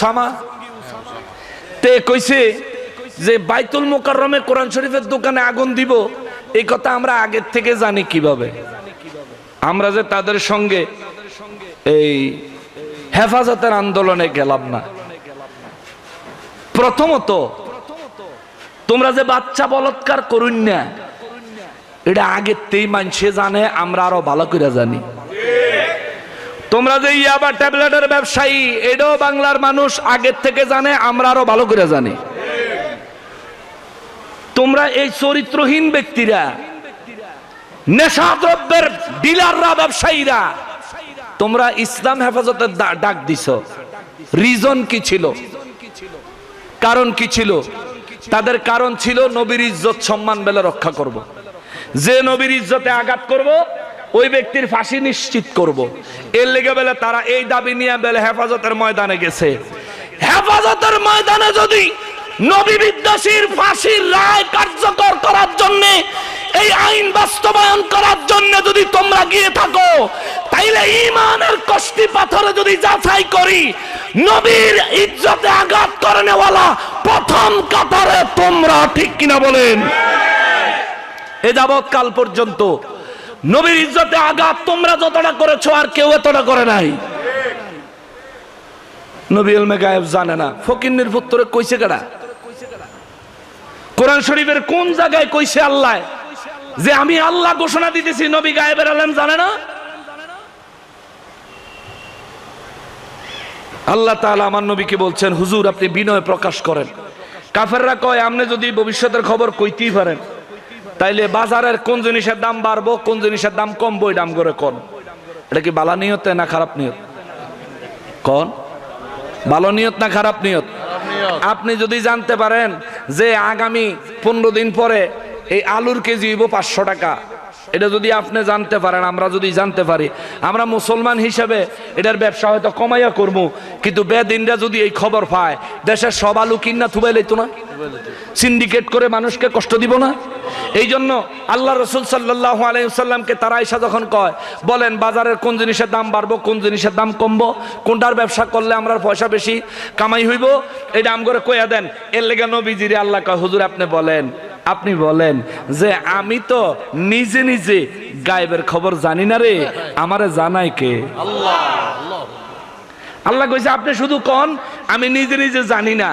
Osama তে কইছে যে বাইতুল মোকাররমে কোরআন শরীফের দোকানে আগুন দিব, এই কথা আমরা আগের থেকে জানি কীভাবে। আমরা যে তাদের সঙ্গে এই হেফাজতের আন্দোলনে গেলাম না। প্রথমত, তোমরা যে বাচ্চা বলৎকার করুন না, এটা আগের তেই মানুষে জানে, আমরা আরও ভালো করে জানি। তোমরা যে ইয়াবা ট্যাবলেটের ব্যবসায়ী, এটাও বাংলার মানুষ আগের থেকে জানে, আমরা আরও ভালো করে জানি। তোমরা এই চরিত্রহীন ব্যক্তিরা, নেশাদ্রব্যের ডিলাররা, ব্যবসায়ীরা, তোমরা ইসলাম হেফাজতের ডাক দিছ। রিজন কি ছিল? কারণ কি ছিল? তাদের কারণ ছিল নবীর ইজ্জত সম্মান বেলে রক্ষা করব। যে নবীর ইজ্জতে আঘাত করব ওই ব্যক্তির ফাঁসি নিশ্চিত করব। এর লেগে বেলে, তারা এই দাবি নিয়ে বেলে, হেফাজতের ময়দানে গেছে হেফাজতের ময়দানে যদি নবী বিদ্যাসীর ফাঁসির রায় কার্যকর করার জন্য, এই আইন বাস্তবায়ন করার জন্য যদি তোমরা গিয়ে থাকো, তাইলে ইমানের কষ্টি পাথরে যদি যাচাই করি, নবীর ইজ্জতে আঘাত করে নেওয়ালা প্রথম কাতারে তোমরা ঠিক কিনা বলেন এ যাবৎ কাল পর্যন্ত নবীর ইজ্জতে আঘাত তোমরা যতটা করেছ আর কেউ এতটা করে নাই। নবী এলমে গায়েব জানে না। ফকিন্নির পুত্তরে কইছে কেডা? কোরআন শরীফের কোন জায়গায় কইছে আল্লাহ? যে আমি আল্লাহ ঘোষণা দিতেছি, নবী গায়েবের আলেম জানে না? আল্লাহ তাআলা আমার নবীকে বলছেন, হুজুর, আপনি বিনয় প্রকাশ করেন। কাফেররা কয় আপনি যদি ভবিষ্যতের খবর কইতেই পারেন। তাইলে বাজারের কোন জিনিসের দাম বাড়বো, কোন জিনিসের দাম কম বই দাম করে কোন? এটা কি বালা নিয়ত না খারাপ নিয়ত? কোন? ভালো নিয়ত না খারাপ নিয়ত? আপনি যদি জানতে পারেন যে আগামী পনেরো দিন পরে এই আলুর কেজি হইব পাঁচশো টাকা এটা যদি আপনি জানতে পারেন, আমরা যদি জানতে পারি, আমরা মুসলমান হিসেবে এটার ব্যবসা হয়তো কমাইয়া করব কিন্তু বেদিনরা যদি এই খবর পায়, দেশের সব আলু কিনা থুবাই লইতো না? সিন্ডিকেট করে মানুষকে কষ্ট দিব না? এই জন্য আল্লাহ রসুল সাল্লাহ আলাইসাল্লামকে তারা এসা যখন কয়, বলেন, বাজারের কোন জিনিসের দাম বাড়বো, কোন জিনিসের দাম কমবো, কোনটার ব্যবসা করলে আমরা পয়সা বেশি কামাই হইব এই দাম করে কইয়া দেন, এর লেগে নবীজিরে আল্লাহ কয়, হুজুর আপনি বলেন আপনি বলেন যে আমি তো নিজে নিজে গায়েবের খবর জানি না রে, আমারে জানাই কে? আল্লাহ কইছে, আপনি শুধু কন, আমি নিজে নিজে জানি না,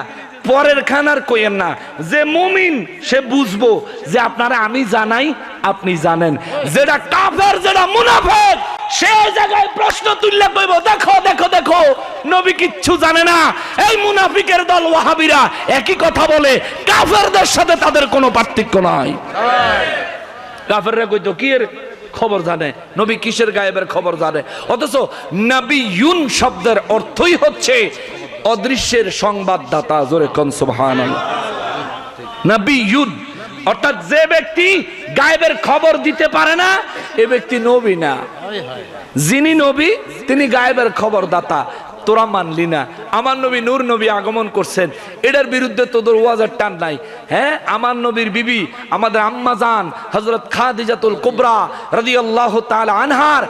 পরের খানার কইেন না। যে মুমিন, সে বুঝব যে আপনারা আমি জানাই, আপনি জানেন। যেটা কাফের, যেটা মুনাফেক সেই জায়গায় প্রশ্ন তুললে কইব, দেখো দেখো দেখো, নবী কিচ্ছু জানে না। এই মুনাফিকের দল ওয়াহাবিরা একই কথা বলে, কাফেরদের সাথে তাদের কোনো পার্থক্য নাই। কাফেররা কইতো, কি এর খবর জানে? নবী কিসের গায়েবের খবর জানে? অথচ নবী ইউন শব্দের অর্থই হচ্ছে অদৃশ্যের সংবাদদাতা, জোরে কন সুবহানাল্লাহ। নবী ইউন অর্থাৎ যে ব্যক্তি গায়েবের খবর দিতে পারে না এ ব্যক্তি নবী না। যিনি নবী তিনি গায়েবের খবর দাতা তোরা মানলি না। আমার নবী নূর নবী আগমন করছেন। এটার বিরুদ্ধে তোদের ওয়াজের টান নাই। হ্যাঁ? আমার নবীর বিবি, আমাদের আম্মা জান হজরত খাদিজাতুল কুবরা রাজি আল্লাহ তাল আনহার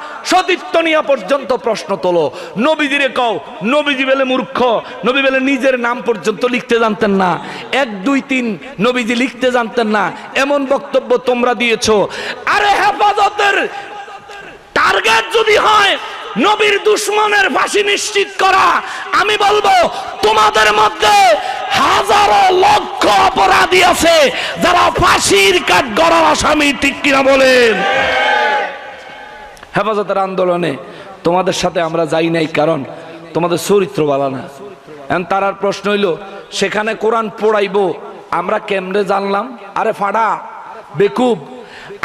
নিয়ে পর্যন্ত প্রশ্ন তোলো। নবীজিরে কও, নবীজি বেলে মূর্খ, নবী বেলে নিজের নাম পর্যন্ত লিখতে জানতেন না। এক, দুই, তিন, নবীজি লিখতে জানতেন না। এমন বক্তব্য তোমরা দিয়েছ। আরে হেফাজতের টার্গেট যদি হয় নবীর দুশ্মনের ফাঁসি নিশ্চিত করা। আমি বলব, তোমাদের মধ্যে হাজারো লক্ষ অপরাধী আছে যারা ফাঁসির কাঠ গড়ার আসামি, ঠিক কিনা বলেন? হেফাজতের আন্দোলনে তোমাদের সাথে আমরা যাই নাই, কারণ তোমাদের চরিত্র বালা না। এখন তারার প্রশ্ন হইল, সেখানে কোরআন পড়াইবো, আমরা কেমনে জানলাম? আরে ফাড়া, বেকুব,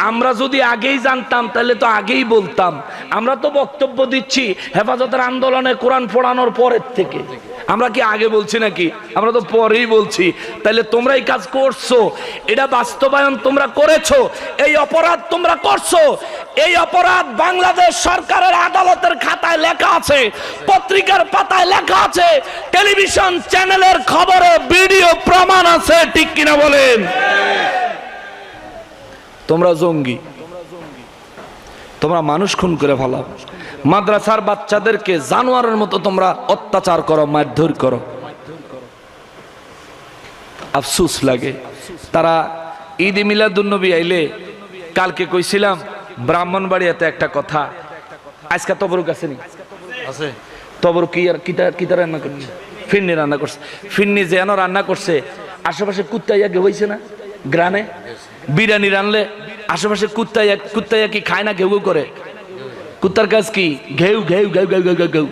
আমরা যদি আগেই জানতাম, তাহলে তো আগেই বলতাম। আমরা তো বক্তব্য দিচ্ছি হেফাজতের আন্দোলনে কোরআন পড়ানোর পরের থেকে। আমরা কি আগে বলছি নাকি? আমরা তো পরেই বলছি। তাহলে তোমরা এই কাজ করছ। এটা বাস্তবায়ন তোমরা করেছ। এই অপরাধ তোমরা করছ। এই অপরাধ বাংলাদেশ সরকারের আদালতের খাতায় লেখা আছে। পত্রিকার পাতায় লেখা আছে। টেলিভিশন চ্যানেলের খবরে ভিডিও প্রমাণ আছে, ঠিক কিনা বলেন? তোমরা জঙ্গি। তোমরা মানুষ খুন করে ফেলাও মাদ্রাসার বাচ্চাদেরকে জানোয়ারের মতো তোমরা অত্যাচার করো মারধর করো। আফসুস লাগে। তারা ঈদ মিলাদুন্নবী আইলে কালকে কইছিলাম ব্রাহ্মণ ব্রাহ্মণবাড়িয়াতে একটা কথা। আজকে তবরুক আসেনি আছে। তবর কি আর কিতা কিতা রান্না করছে? ফিরনি রান্না করছে। ফিরনি যেন রান্না করছে আশেপাশে কুত্তাইয়া গে হয়েছে না? গ্রানে? বিরিয়ানি রানলে আশেপাশে কুত্তাইয়া কুত্তাইয়া কি খায় না ঘেউ ঘেউ করে? কুত্তার কাজ কি? ঘেউ ঘেউ ঘেউ ঘেউ ঘেউ ঘেউ।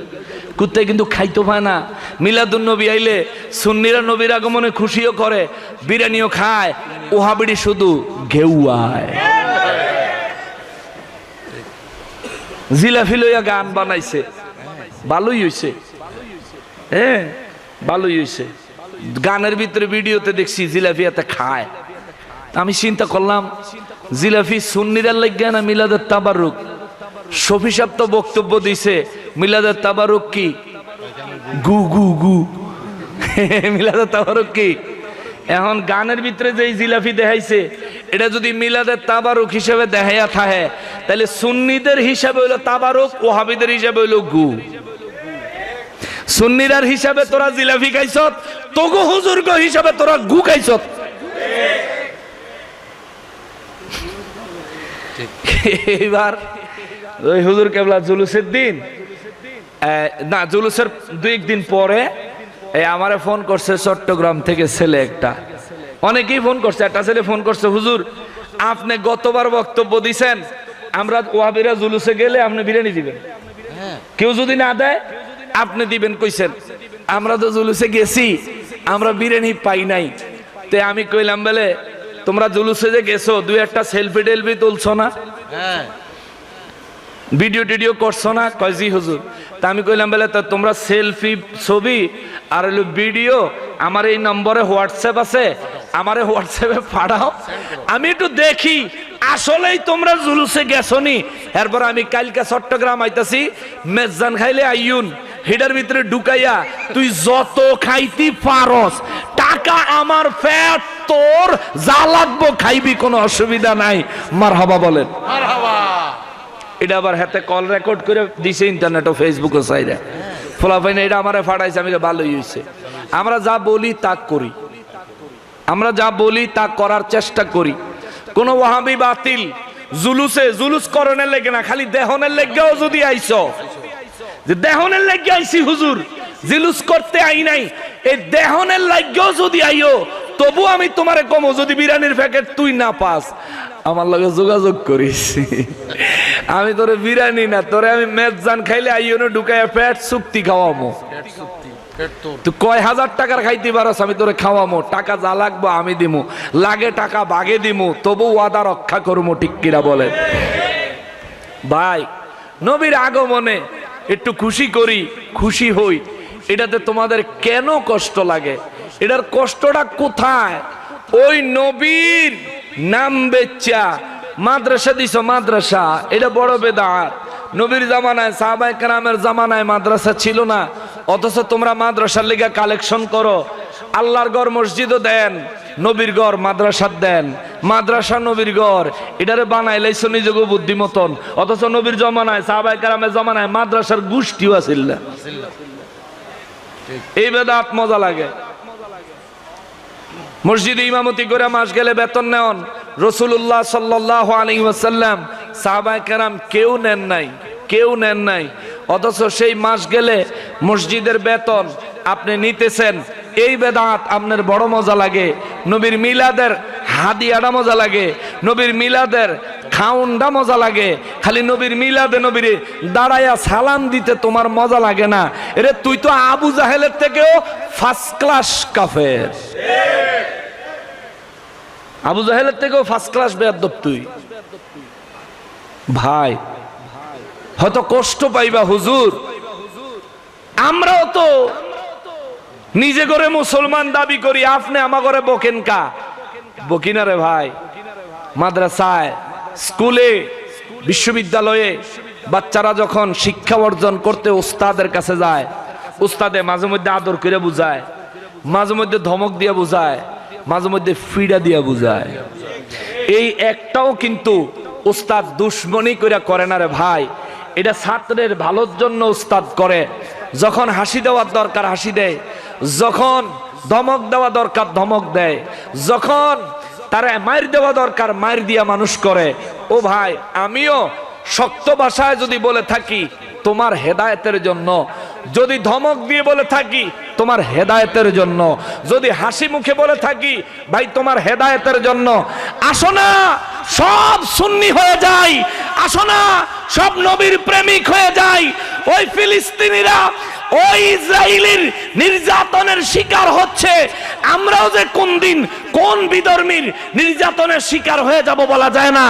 কুত্তায় কিন্তু খাইতে পায় না। মিলাদুল নবী আইলে সুন্নিরা নবীর আগমনে খুশিও করে, বিরিয়ানিও খায়। ওহাবিড়ি শুধু ঘেউ আয় জিলাফি লইয়া গান বানাইছে। ভালোই হইছে। হ্যাঁ ভালোই হইছে। গানের ভিতরে ভিডিওতে দেখছি জিলাফি এতে খায়। আমি চিন্তা করলাম জিলাফি সুন্নিরার লাগিয়া না মিলাদের তাবারুক শফি তো বক্তব্য দিছে, মিলাদের তাবারুক কি? গু গু গু। মিলাদের তাবারুক কি? এখন গানের ভিতরে যে জিলাফি দেখাইছে, এটা যদি মিলাদের তাবারুক হিসেবে দেখাইয়া থাকে, তাহলে সুন্নিদের হিসাবে হইল তাবারুক ওহাবিদের হিসাবে হইল গু। সুন্নিরার হিসাবে তোরা জিলাফি খাইছত তগু হুজুর্গ হিসাবে তোরা গু খাইছত এইবার ওই হুজুর কেবলা জুলুসের দিন? না জুলুসের দুই একদিন পরে এই আমারে ফোন করছে চট্টগ্রাম থেকে ছেলে একটা। অনেকেই ফোন করছে একটা ছেলে ফোন করছে হুজুর আপনি গতবার বক্তব্য দিছেন আমরা ওয়াবিরা জুলুসে গেলে আপনি বিরিয়ানি দিবেন। কেউ যদি না দেয় আপনি দিবেন কইছেন। আমরা তো জুলুসে গেছি আমরা বিরিয়ানি পাই নাই। তে আমি কইলাম বলে তোমরা জুলুসে যে গেছো দুই একটা সেলফি টেলফি তুলছো না? হ্যাঁ। ভিডিও টিডিও করছ না? কয় জি হুজুর। তা আমি কইলাম বলে তা তোমরা সেলফি ছবি আর হলো ভিডিও আমার এই নম্বরে হোয়াটসঅ্যাপ আছে আমারে হোয়াটসঅ্যাপে পাঠাও। আমি একটু দেখি আসলেই তোমরা জুলুসে গেছো নি এরপর আমি কালকে চট্টগ্রাম আইতাছি মেজান খাইলে আইয়ুন হিডার ভিতরে ঢুকাইয়া তুই যত খাইতি পারস টাকা আমার ফ্যাট তোর যা লাগবো খাইবি কোনো অসুবিধা নাই। মার হবা বলেন এটা আবার হাতে কল রেকর্ড করে দিছে ইন্টারনেট ও ফেসবুক ও সাইডে। ফলাফাইন এটা আমারে ফাটাইছে আমি ভালোই হয়েছে আমরা যা বলি তা করি। আমরা যা বলি তা করার চেষ্টা করি। কোন ওয়াহাবি বাতিল জুলুসে জুলুস করণের লেগে না খালি দেহনের লেগেও যদি আইছো। যে দেহনের লেগে আইছি হুজুর জুলুস করতে আই নাই। এই দেহনের লাগেও যদি আইও তবু আমি তোমারে কমো যদি বিরিয়ানির প্যাকেট তুই না পাস। আমার লগে যোগাযোগ করিস। আমি তোরে বিরিয়ানি না তোরে আমি মেজান খাইলে আইও না ঢুকাইয়া পেট চুক্তি খাওয়ামো। তুই কয় হাজার টাকার খাইতে পারস আমি তোরে খাওয়ামো। টাকা যা লাগবো আমি দিমু। লাগে টাকা বাগে দিমু তবু ওয়াদা রক্ষা করব ঠিক কিরা বলে ভাই নবীর আগমনে একটু খুশি করি খুশি হই। এটাতে তোমাদের কেন কষ্ট লাগে? এটার কষ্টটা কোথায়? ওই নবীর নাম বেচ্চা। মাদ্রাসা দিছ মাদ্রাসা, এটা বড় বেদাত। নবীর জামানায় সাহাবাই কারামের জামানায় মাদ্রাসা ছিল না। অথচ তোমরা মাদ্রাসার লিগে কালেকশন করো। আল্লাহর গড় মসজিদও দেন, নবীর গড় মাদ্রাসার দেন। মাদ্রাসা নবীর গড় এটারে বানাইলাইছো নিজেকে বুদ্ধিমতন। অথচ নবীর জমানায় সাহাবাই কারামের জমানায় মাদ্রাসার গোষ্ঠীও আছিল না। এই বেদাত মজা লাগে। মসজিদে ইমামতি করে মাস গেলে বেতন নেন রসুল্লাহ সাল্লাহ আলী কেরাম কেউ নেন নাই, কেউ নেন নাই। অথচ সেই মাস গেলে মসজিদের বেতন আপনি নিতেছেন। এই বেদাত আপনার বড় মজা লাগে। নবীর মিলাদের হাদিয়াটা মজা লাগে। নবীর মিলাদের খাউনটা মজা লাগে। খালি নবীর মিলাদে নবীর দাঁড়াইয়া সালাম দিতে তোমার মজা লাগে না। এরে তুই তো আবু জাহেলের থেকেও ফার্স্ট ক্লাস কাফের। আবু জাহেলের থেকেও ফার্স্ট ক্লাস বেয়াদব তুই। ভাই, হয়তো কষ্ট পাইবা হুজুর। আমরাও তো নিজে করে মুসলমান দাবি করি, আপনি আমা করে বকেন কা? বকিনা রে ভাই, মাদ্রাসায় স্কুলে, বিশ্ববিদ্যালয়ে বাচ্চারা যখন শিক্ষা অর্জন করতে উস্তাদের কাছে যায়, উস্তাদে মাঝে মধ্যে আদর করে বুঝায়, মাঝে মধ্যে ধমক দিয়ে বুঝায়, মাঝে মধ্যে ফিডা দিয়ে বুঝায়। এই একটাও কিন্তু উস্তাদ দুশ্মনী করে করে না রে ভাই। এটা ছাত্রের ভালোর জন্য উস্তাদ করে। যখন হাসি দেওয়ার দরকার হাসি দেয়, যখন ধমক দেওয়া দরকার ধমক দেয়, যখন তারা মায়ের দেওয়া দরকার মায়ের দিয়া মানুষ করে। ও ভাই, আমিও শক্ত ভাষায় যদি বলে থাকি, তোমার হেদায়তের জন্য। যদি ধমক দিয়ে বলে থাকি, তোমার হেদায়তের জন্য। যদি হাসি মুখে বলে থাকি, ভাই, তোমার হেদায়তের জন্য। আসো না, সব সুন্নি হয়ে যায় আসো না, সব নবীর প্রেমিক হয়ে যায় ওই ফিলিস্তিনিরা ওই ইসরায়েলের নির্যাতনের শিকার হচ্ছে। আমরাও যে কোন দিন কোন বিধর্মীর নির্যাতনের শিকার হয়ে যাব বলা যায় না।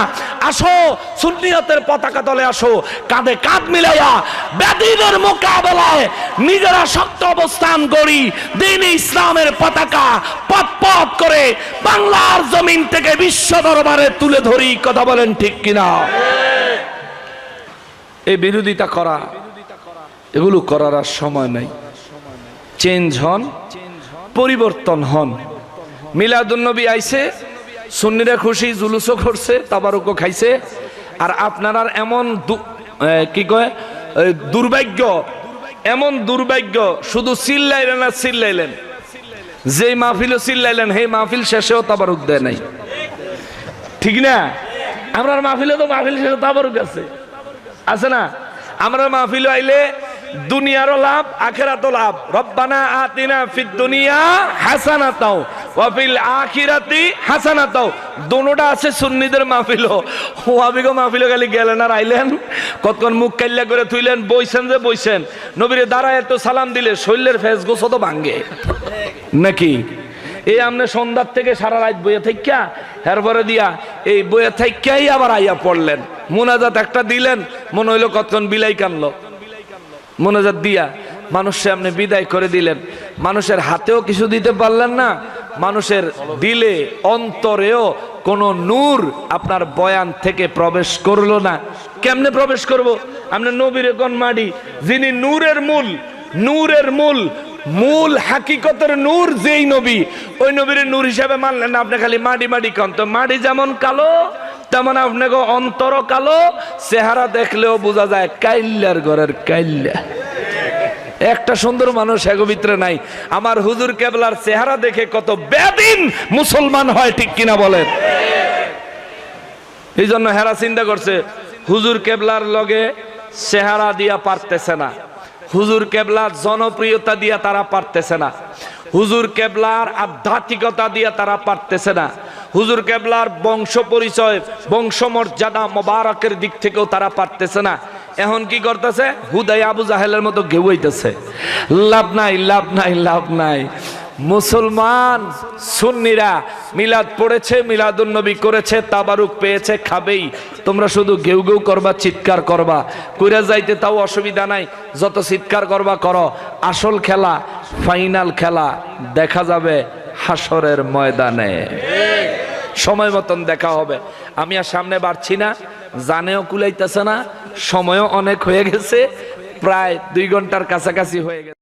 আসো, সুন্নিয়তের পতাকা তলে আসো, কাঁধে কাঁধ মিলাইয়া ব্যাধিদের মোকাবেলায় নিজেরা শক্ত অবস্থান করি দিন ইসলামের পতাকা পথ পথ করে বাংলার জমিন থেকে বিশ্ব দরবারে তুলে ধরি। কথা বলেন ঠিক কিনা? এই বিরোধিতা করা এগুলো করার আর সময় নাই। চেঞ্জ হন, পরিবর্তন হন। মিলাদুন্নবী আইছে, সুন্নিরা খুশি, জুলুসও করছে, তাবারুকও খাইছে। আর আপনার এমন কি কয়? দুর্ভাগ্য, এমন দুর্ভাগ্য, শুধু চিল্লাইলেন আর চিল্লাইলেন। যেই মাহফিলও চিল্লাইলেন, সেই মাহফিল শেষেও তাবারুক দেয় নাই। ঠিক না? আমরা মাহফিলে তো মাহফিল শেষে তাবারুক আছে। আছে না? আমরা মাহফিল আইলে দুনিয়ারও লাভ, আখেরাতও লাভ। রব্বানা আতিনা ফিদ দুনিয়া হাসানাতাও, ওয়া ফিল আখিরাতি হাসানাতাও। দোনোটা আছে সুন্নিদের মাহফিল। ওয়াবিগো মাহফিল খালি গেলেন আর আইলেন। কতক্ষণ মুখ কাল্লা করে থুইলেন বইছেন যে বইছেন নবীরে দাঁড়ায় একটু সালাম দিলে, শৈলের ফেস গোছ তো ভাঙ্গে। নাকি? এই আমনে সন্ধ্যার থেকে সারা রাত বইয়ে থাইকা, এরপরে দিয়া এই বইয়ে থাইকাই আবার আইয়া পড়লেন। মোনাজাত একটা দিলেন, মনে হইল কতক্ষণ বিলাই কানলো। মোনাজাত দিয়া মানুষ আপনি বিদায় করে দিলেন। মানুষের হাতেও কিছু দিতে পারলেন না, মানুষের দিলে, অন্তরেও কোনো নূর আপনার বয়ান থেকে প্রবেশ করল না। কেমনে প্রবেশ করব? আপনি নবীর কোন মাডি যিনি নূরের মূল নূরের মূল মূল হাকিকতের নূর যেই নবী, ওই নবীর নূর হিসাবে মানলেন না আপনি খালি মাডি মাডি কন। তো মাডি যেমন কালো তেমন আপনাকে অন্তর কালো, চেহারা দেখলেও বোঝা যায় কাইল্লার ঘরের কাইল্লা। একটা সুন্দর মানুষ এগো ভিতরে নাই। আমার হুজুর কেবলার চেহারা দেখে কত বেদিন মুসলমান হয়, ঠিক কিনা বলেন? এই জন্য হেরা চিন্তা করছে, হুজুর কেবলার লগে চেহারা দিয়া পারতেছে না। হুজুর কেবলার জনপ্রিয়তা দিয়া তারা পারতেছে না। হুজুর কেবলার আধ্যাত্মিকতা দিয়া তারা পারতেছে না। হুজুর কেবলার বংশ পরিচয়, বংশমর্যাদা মোবারকের দিক থেকেও তারা পারতেছে না। এখন কি করতেছে? হুদাই আবু জাহেলের মতো ঘেউ হইতেছে। লাভ নাই লাভ নাই লাভ নাই। মুসলমান, সুন্নিরা, মিলাদ পড়েছে মিলাদুন্নবী করেছে, তাবারুক পেয়েছে, খাবেই। তোমরা শুধু ঘেউ ঘেউ করবা, চিৎকার করবা। কইরা যাইতে তাও অসুবিধা নাই, যত চিৎকার করবা করো। আসল খেলা, ফাইনাল খেলা দেখা যাবে হাসরের ময়দানে। সময় মতন দেখা হবে। আমি আর সামনে বাড়ছি না, জানেও কুলাইতেছে না, সময়ও অনেক হয়ে গেছে, প্রায় দুই ঘণ্টার কাছাকাছি হয়ে গেছে।